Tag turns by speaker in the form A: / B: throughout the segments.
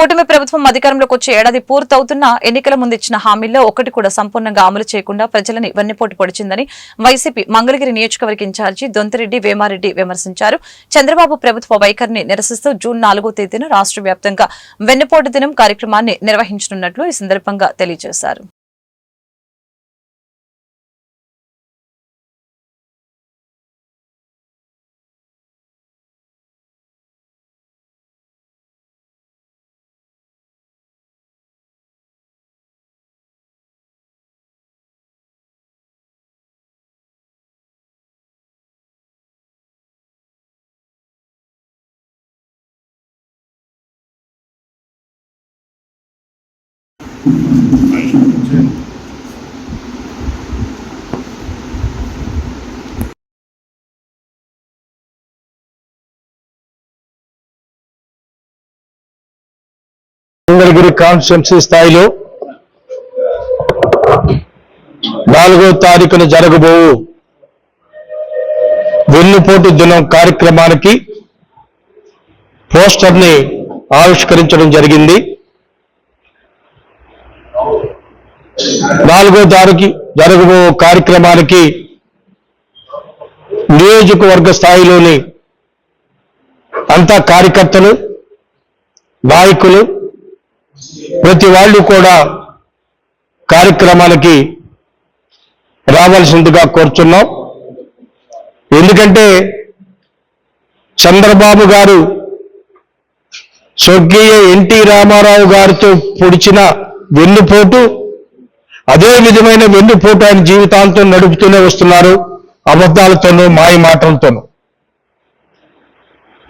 A: కూటమి ప్రభుత్వం అధికారంలోకి వచ్చే ఏడాది పూర్తవుతున్న ఎన్నికల ముందు ఇచ్చిన హామీల్లో ఒకటి కూడా సంపూర్ణంగా అమలు చేయకుండా ప్రజలని వెన్నెపోటు పొడిచిందని వైసీపీ మంగళగిరి నియోజకవర్గ ఇన్ఛార్జి దొంతిరెడ్డి వేమారెడ్డి విమర్శించారు. చంద్రబాబు ప్రభుత్వ వైఖరిని నిరసిస్తూ జూన్ నాలుగో తేదీన రాష్ట్ర వ్యాప్తంగా వెన్నపోటు దినం కార్యక్రమాన్ని నిర్వహించనున్నట్లు ఈ సందర్భంగా తెలియజేశారు.
B: మంగళగిరి కాన్స్టిట్యున్సీ స్థాయిలో నాలుగో తారీఖున జరగబోవు వెన్నుపోటు దినం కార్యక్రమానికి పోస్టర్ని ఆవిష్కరించడం జరిగింది. నాలుగో తారీఖు జరగబో కార్యక్రమానికి నియోజకవర్గ స్థాయిలోని అంతా కార్యకర్తలు నాయకులు ప్రతి వాళ్ళు కూడా కార్యక్రమాలకి రావాల్సిందిగా కోరుచున్నాం. ఎందుకంటే చంద్రబాబు గారు స్వర్గీయ ఎన్టీ రామారావు గారితో పొడిచిన వెన్నుపోటు అదే విధమైన వెన్నుపోటు ఆయన జీవితాలతో నడుపుతూనే వస్తున్నారు అబద్ధాలతోనూ మాయ మాటలతోనూ.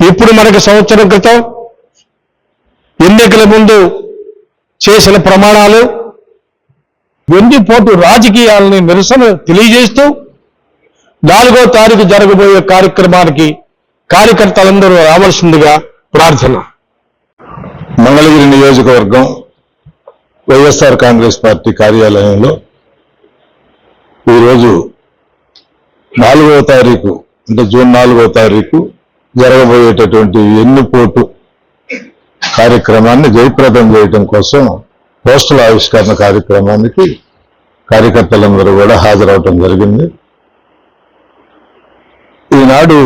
B: ఇప్పుడు మనకు సంవత్సరం క్రితం ఎన్నికల ముందు చేసిన ప్రమాణాలు వెండిపోటు రాజకీయాలని నిరసన తెలియజేస్తూ నాలుగో తారీఖు జరగబోయే కార్యక్రమానికి కార్యకర్తలందరూ రావాల్సిందిగా ప్రార్థన.
C: మంగళగిరి నియోజకవర్గం వైఎస్ఆర్ కాంగ్రెస్ పార్టీ కార్యాలయంలో ఈరోజు నాలుగవ తారీఖు అంటే జూన్ నాలుగవ తారీఖు జరగబోయేటటువంటి ఎన్నుపోటు కార్యక్రమాన్ని జయప్రదం చేయడం కోసం పోస్టల్ ఆవిష్కరణ కార్యక్రమానికి కార్యకర్తలందరూ కూడా హాజరవటం జరిగింది. ఈనాడు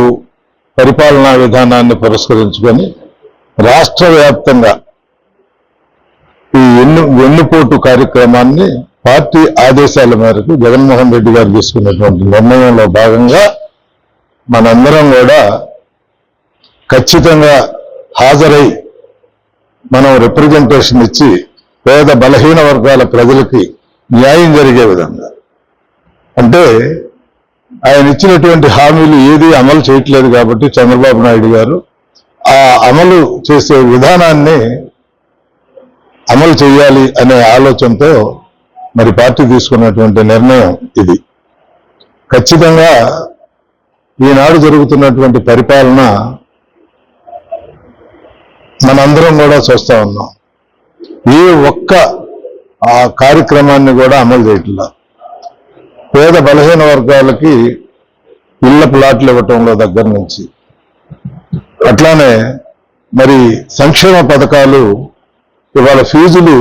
C: పరిపాలనా విధానాన్ని పురస్కరించుకొని రాష్ట్ర వ్యాప్తంగా ఈ ఎన్ను వెన్నుపోటు కార్యక్రమాన్ని పార్టీ ఆదేశాల మేరకు జగన్మోహన్ రెడ్డి గారు తీసుకున్నటువంటి నిర్ణయంలో భాగంగా మనందరం కూడా ఖచ్చితంగా హాజరై మనం రిప్రజెంటేషన్ ఇచ్చి పేద బలహీన వర్గాల ప్రజలకి న్యాయం జరిగే విధంగా. అంటే ఆయన ఇచ్చినటువంటి హామీలు ఏది అమలు చేయట్లేదు కాబట్టి చంద్రబాబు నాయుడు గారు ఆ అమలు చేసే విధానాన్ని అమలు చేయాలి అనే ఆలోచనతో మరి పార్టీ తీసుకున్నటువంటి నిర్ణయం ఇది. ఖచ్చితంగా ఈనాడు జరుగుతున్నటువంటి పరిపాలన మనందరం కూడా చూస్తూ ఉన్నాం. ఏ ఒక్క ఆ కార్యక్రమాన్ని కూడా అమలు చేయట్లా. పేద బలహీన వర్గాలకి ఇళ్ళ ప్లాట్లు ఇవ్వటంలో దగ్గర నుంచి. అట్లానే మరి సంక్షేమ పథకాలు ఇవాళ ఫీజులు